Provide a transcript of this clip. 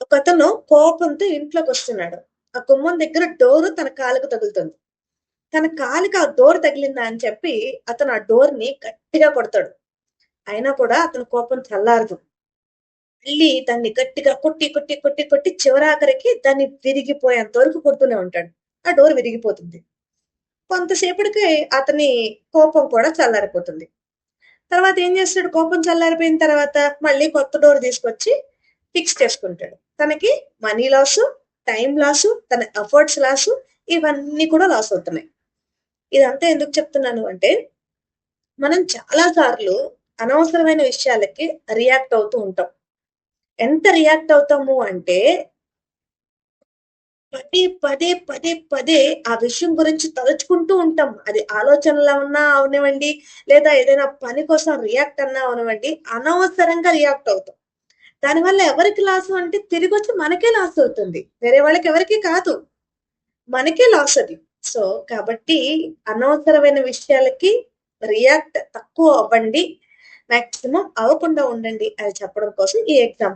ఒక అతను కోపంతో ఇంట్లోకి వస్తున్నాడు. ఆ గుమ్మం దగ్గర డోరు తన కాలుకు తగులుతుంది. తన కాలుకి ఆ డోర్ తగిలిందా అని చెప్పి అతను ఆ డోర్ని గట్టిగా కొడతాడు. అయినా కూడా అతని కోపం చల్లారదు. మళ్ళీ దాన్ని గట్టిగా కొట్టి కొట్టి కొట్టి కొట్టి చివరాఖరికి దాన్ని విరిగిపోయేంత వరకు కొడుతూనే ఉంటాడు. ఆ డోర్ విరిగిపోతుంది. కొంతసేపటికి అతని కోపం కూడా చల్లారిపోతుంది. తర్వాత ఏం చేస్తాడు? కోపం చల్లారిపోయిన తర్వాత మళ్ళీ కొత్త డోర్ తీసుకొచ్చి ఫిక్స్ చేసుకుంటాడు. తనకి మనీ లాస్ టైం లాస్ తన ఎఫర్ట్స్ లాస్ ఇవన్నీ కూడా లాస్ అవుతున్నాయి. ఇదంతా ఎందుకు చెప్తున్నాను అంటే మనం చాలా సార్లు అనవసరమైన విషయాలకి రియాక్ట్ అవుతూ ఉంటాం. ఎంత రియాక్ట్ అవుతాము అంటే పదే పదే పదే పదే ఆ విషయం గురించి తలుచుకుంటూ ఉంటాం. అది ఆలోచనలో ఉన్నా అవనివ్వండి లేదా ఏదైనా పని కోసం రియాక్ట్ అన్నా అవనివ్వండి అనవసరంగా రియాక్ట్ అవుతాం. దానివల్ల ఎవరికి లాస్ అంటే తిరిగి వచ్చి మనకే లాస్ అవుతుంది. వేరే వాళ్ళకి ఎవరికి కాదు. మనకే లాస్ అది. సో కాబట్టి అనవసరమైన విషయాలకి రియాక్ట్ తక్కువ అవ్వండి. మాక్సిమం అవ్వకుండా ఉండండి అని చెప్పడం కోసం ఈ ఎగ్జాంపుల్